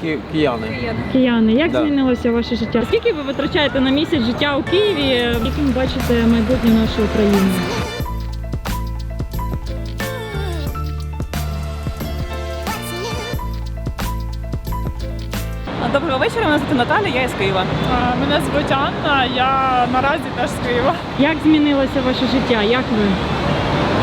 Ки- Кияни. Кияни, як Да. змінилося ваше життя? Скільки ви витрачаєте на місяць життя у Києві? Яким бачите майбутнє нашої України? Доброго вечора, мене звати Наталя, я із Києва. А, Мене звуть Анна, я наразі теж з Києва. Як змінилося ваше життя? Як ви?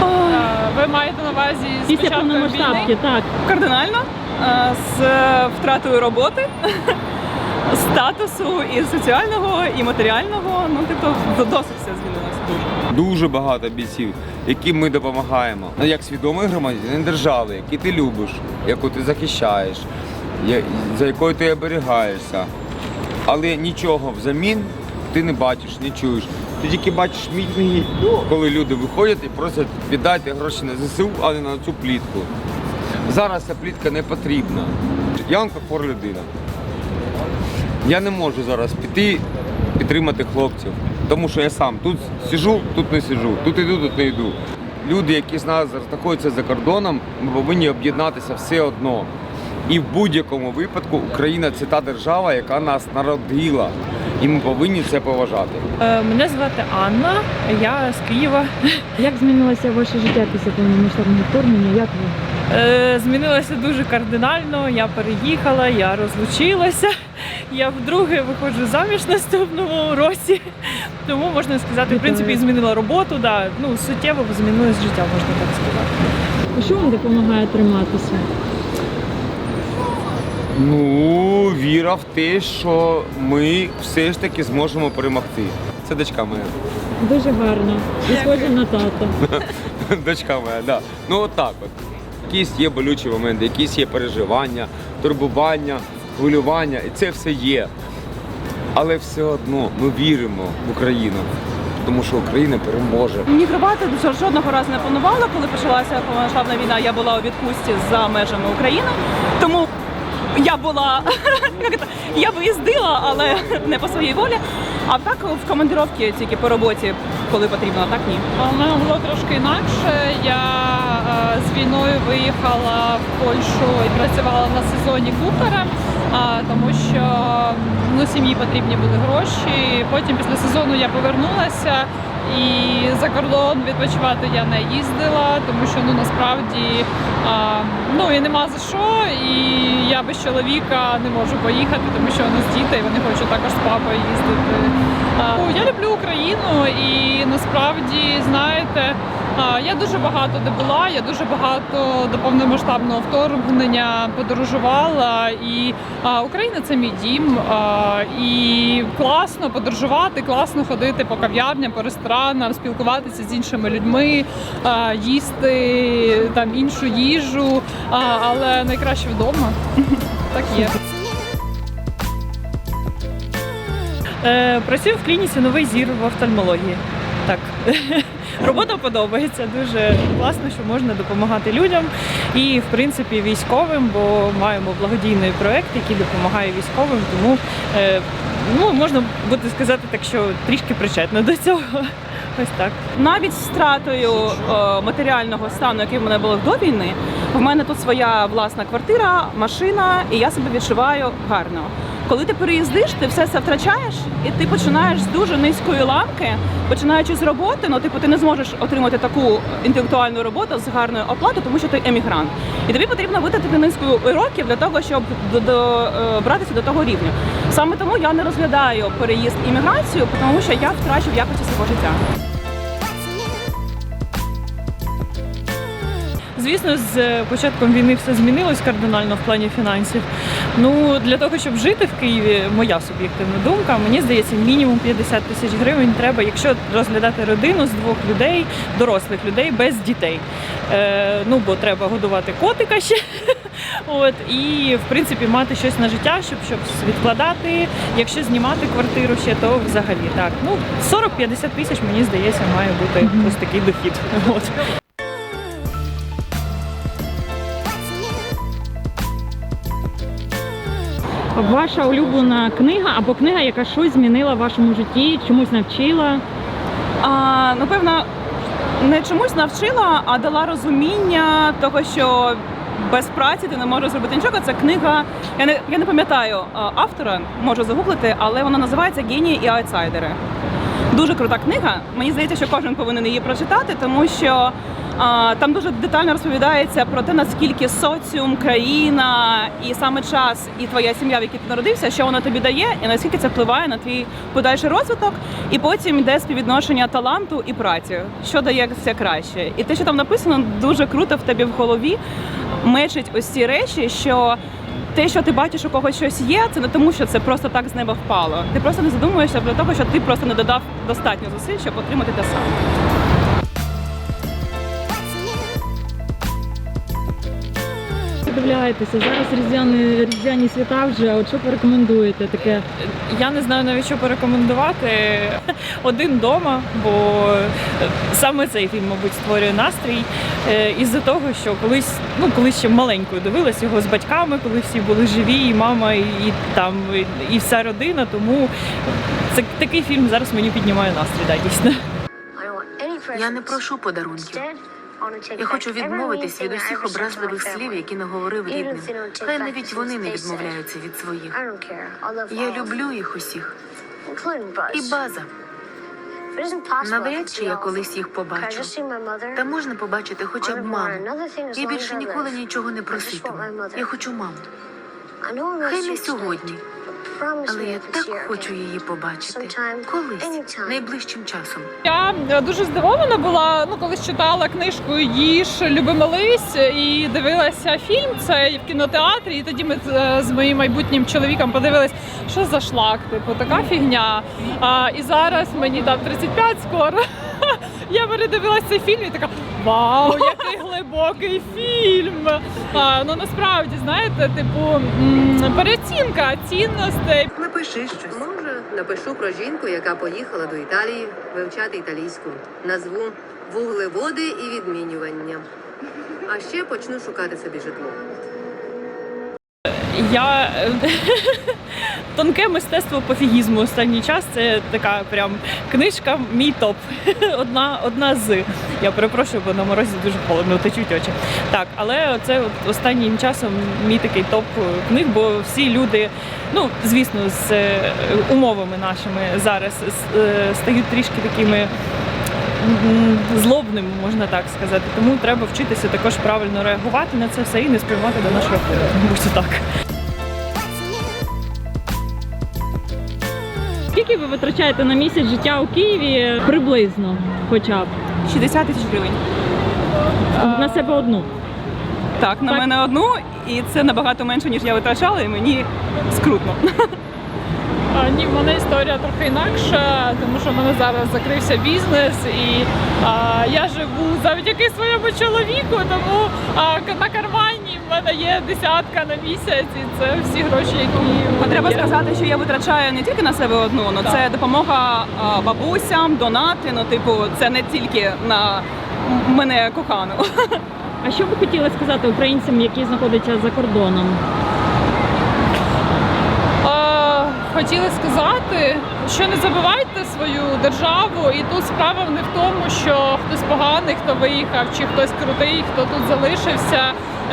А, Ви маєте на увазі з Після початку повномасштабки, так. Кардинально з втратою роботи, статусу і соціального, і матеріального. Ну, тобто, досить все змінилося дуже. Дуже багато бійців, яким ми допомагаємо. Ну, як свідомий громадянин держави, який ти любиш, яку ти захищаєш, за якою ти оберігаєшся. Але нічого взамін ти не бачиш, не чуєш. Ти тільки бачиш мітинги, коли люди виходять і просять віддайте гроші на ЗСУ, а не на цю плітку. Зараз ця плітка не потрібна. Я онкохвора людина. Я не можу зараз піти підтримати хлопців, тому що я сам тут сижу, тут не сижу, тут іду, тут не йду. Люди, які з нас знаходяться за кордоном, ми повинні об'єднатися все одно. І в будь-якому випадку Україна це та держава, яка нас народила. І ми повинні це поважати. Е, Мене звати Анна, я з Києва. Як змінилося ваше життя після повномасштабного вторгнення? Як ви? Е, Змінилося дуже кардинально. Я переїхала, я розлучилася. Я вдруге виходжу заміж наступному році. Тому можна сказати, в принципі, змінила роботу. Да. Ну, суттєво змінилось життя, можна так сказати. Що вам допомагає триматися? Ну, віра в те, що ми все ж таки зможемо перемогти. Це дочка моя. Дуже гарно. І схоже на тата. Дочка моя, да. Ну от так от. Якісь є болючі моменти, якісь є переживання, турбування, хвилювання, і це все є. Але все одно ми віримо в Україну, тому що Україна переможе. Мігрувати жодного разу не панувала, коли почалася повномасштабна війна. Я була у відпустці за межами України, тому я була я виїздила, але не по своїй волі. А так в командировці тільки по роботі, коли потрібно, так ні. У мене було трошки інакше. Я е, з війною виїхала в Польщу і працювала на сезоні кухарем, а, тому що ну, сім'ї потрібні були гроші. Потім після сезону я повернулася і за кордон відпочивати я не їздила, тому що ну насправді а, ну і нема за що. І я без чоловіка не можу поїхати, тому що у нас діти, і вони хочуть також з папою їздити. А, ну, я люблю Україну і насправді, знаєте, я дуже багато де була, я дуже багато до повномасштабного вторгнення подорожувала. І Україна це мій дім. І класно подорожувати, класно ходити по кав'ярням, по ресторанам, спілкуватися з іншими людьми, їсти там іншу їжу, але найкраще вдома. Так є. Е, працюю в клініці Новий зір в офтальмології. Так. Робота подобається дуже класно, що можна допомагати людям і, в принципі, військовим, бо маємо благодійний проект, який допомагає військовим, тому е, ну, можна буде сказати так, що трішки причетна до цього. Ось так. Навіть з втратою е, матеріального стану, який в мене було до війни, в мене тут своя власна квартира, машина, і я себе відчуваю гарно. Коли ти переїздиш, ти все це втрачаєш, і ти починаєш з дуже низької ланки, починаючи з роботи, ну типу ти не зможеш отримати таку інтелектуальну роботу з гарною оплатою, тому що ти емігрант. І тобі потрібно витратити низку років для того, щоб до, до, е, до того рівня. Саме тому я не розглядаю переїзд імміграцію, тому що я втрачу в якості свого життя. Звісно, з початком війни все змінилось кардинально в плані фінансів. Ну для того, щоб жити в Києві, моя суб'єктивна думка, мені здається, мінімум 50 тисяч гривень треба, якщо розглядати родину з двох людей, дорослих людей без дітей. Е, ну бо треба годувати котика ще. От і в принципі мати щось на життя, щоб щоб відкладати. Якщо знімати квартиру ще, то взагалі так. Ну 40-50 тисяч мені здається, має бути ось такий дохід. От. Ваша улюблена книга або книга, яка щось змінила в вашому житті, чомусь навчила? А, напевно, не чомусь навчила, а дала розуміння того, що без праці ти не можеш зробити нічого. Це книга. Я не я не пам'ятаю автора, можу загуглити, але вона називається Генії і аутсайдери. Дуже крута книга. Мені здається, що кожен повинен її прочитати, тому що там дуже детально розповідається про те, наскільки соціум, країна і саме час, і твоя сім'я, в якій ти народився, що воно тобі дає, і наскільки це впливає на твій подальший розвиток. І потім йде співвідношення таланту і праці, що дає все краще. І те, що там написано, дуже круто в тебе в голові мечить ось ці речі, що. Те, що ти бачиш, у когось щось є, це не тому, що це просто так з неба впало. Ти просто не задумуєшся про того, що ти просто не додав достатньо зусиль, щоб отримати те саме. Подивляєтеся, зараз різдвяні, різдвяні свята вже, от що порекомендуєте таке? Я не знаю навіть що порекомендувати. Один дома, бо саме цей фільм, мабуть, створює настрій. Е, Із-за того, що колись, ну колись ще маленькою дивилась його з батьками, коли всі були живі, і мама, і, і там і- і вся родина. Тому це такий фільм зараз мені піднімає настрій, да, дійсно. Я не прошу подарунків. Я хочу відмовитись від усіх образливих слів, які наговорив рідним. Хай навіть вони не відмовляються від своїх. Я люблю їх усіх. І база. Навряд чи я колись їх побачу. Та можна побачити хоча б маму. Я більше ніколи нічого не проситиму. Я хочу маму. Хай не сьогодні, але я так хочу її побачити. Колись, найближчим часом. Я е, дуже здивована була, ну колись читала книжку Їж, люби молись і дивилася фільм цей в кінотеатрі. І тоді ми з, з моїм майбутнім чоловіком подивились, що за шлак, типу, така фігня. А, і зараз мені там 35 скоро. Я передивилася цей фільм і така вау, який глибокий фільм. А, ну насправді, знаєте, типу м, переоцінка цінностей. Напиши щось. Може, напишу про жінку, яка поїхала до Італії вивчати італійську. Назву вуглеводи і відмінювання. А ще почну шукати собі житло. Я е, тонке мистецтво пофігізму останній час. Це така прям книжка, мій топ. Одна, одна з. Я перепрошую, бо на морозі дуже холодно, течуть очі. Так, але це от останнім часом мій такий топ книг, бо всі люди, ну звісно, з е, умовами нашими зараз е, стають трішки такими. М, Злобними, можна так сказати, тому треба вчитися також правильно реагувати на це все і не сприймати до нашого будь так. Скільки ви витрачаєте на місяць життя у Києві приблизно, хоча б 60 тисяч гривень. на себе одну? Так, на Так. мене одну, і це набагато менше, ніж я витрачала, і мені скрутно. А, ні, в мене історія трохи інакша, тому що в мене зараз закрився бізнес, і а, я живу завдяки своєму чоловіку, тому а, на кармані в мене є десятка на місяць, і це всі гроші, які в Треба є. сказати, що я витрачаю не тільки на себе одну, ну Так. це допомога а, бабусям, донати. Ну, типу, це не тільки на мене кохану. А що ви хотіли сказати українцям, які знаходяться за кордоном? А, хотіла сказати, що не забувайте свою державу, і тут справа не в тому, що хтось поганий, хто виїхав, чи хтось крутий, хто тут залишився.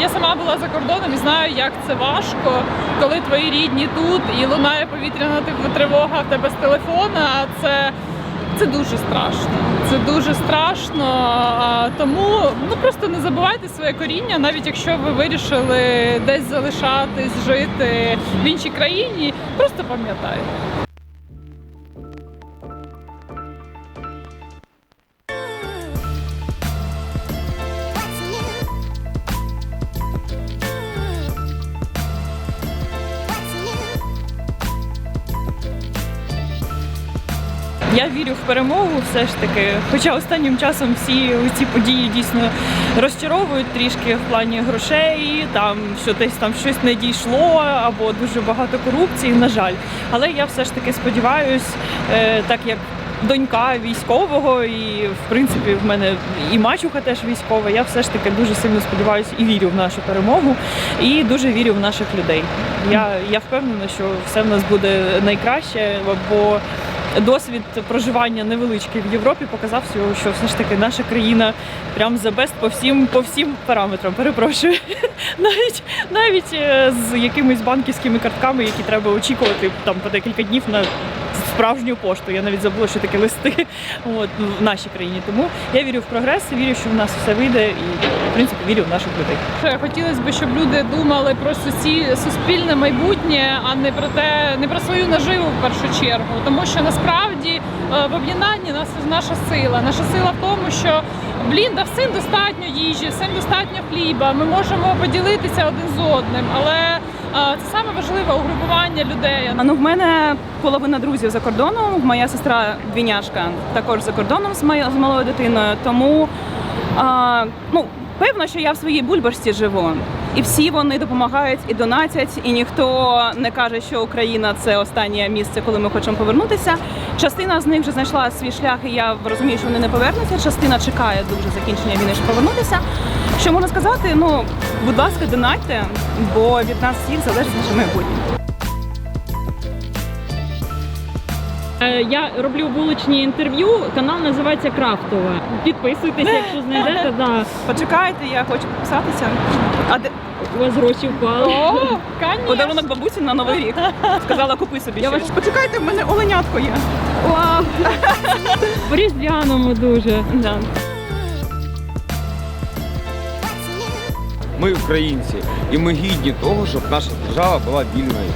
Я сама була за кордоном і знаю, як це важко, коли твої рідні тут і лунає повітряна тривога в тебе з телефона. Це це дуже страшно. Це дуже страшно. Тому ну просто не забувайте своє коріння, навіть якщо ви вирішили десь залишатись, жити в іншій країні. Просто пам'ятайте. Я вірю в перемогу, все ж таки. Хоча останнім часом всі ці події дійсно розчаровують трішки в плані грошей, там що десь там щось не дійшло, або дуже багато корупції, на жаль. Але я все ж таки сподіваюсь, е, так як донька військового, і в принципі в мене і мачуха теж військова. Я все ж таки дуже сильно сподіваюся і вірю в нашу перемогу, і дуже вірю в наших людей. Я, я впевнена, що все в нас буде найкраще, бо досвід проживання невеличкий в Європі показав, що- все ж таки наша країна прям за бест по всім по всім параметрам. Перепрошую, навіть навіть е, з якимись банківськими картками, які треба очікувати там по декілька днів на справжню пошту. Я навіть забула, що таке листи от, в нашій країні. Тому я вірю в прогрес, вірю, що в нас все вийде, і в принципі вірю в наших людей. Хотілося б, щоб люди думали про сусі... суспільне майбутнє, а не про те, не про свою наживу в першу чергу. Тому що насправді е, в об'єднанні нас наша сила. Наша сила в тому, що блін, да всім достатньо їжі, всім достатньо хліба. Ми можемо поділитися один з одним, але це саме важливе угрупування людей. Ну в мене половина друзів за кордоном. Моя сестра двійняшка також за кордоном з моєю з малою дитиною. Тому а, ну певно, що я в своїй бульбашці живу. І всі вони допомагають і донатять, і ніхто не каже, що Україна це останнє місце, коли ми хочемо повернутися. Частина з них вже знайшла свій шлях, і я розумію, що вони не повернуться. Частина чекає дуже закінчення війни, щоб повернутися. Що можна сказати? Ну, будь ласка, донатьте, бо від нас всіх залежить наше майбутнє. Е, Я роблю вуличні інтерв'ю. Канал називається Крафтове. Підписуйтесь, якщо знайдете. Да. Почекайте, я хочу підписатися. А де У вас гроші впали. О, подарунок бабусі на новий рік? Сказала, купи собі. Я щось. Почекайте, в мене оленятко є. Вау. По різдвяному дуже. Да. Ми українці, і ми гідні того, щоб наша держава була вільною.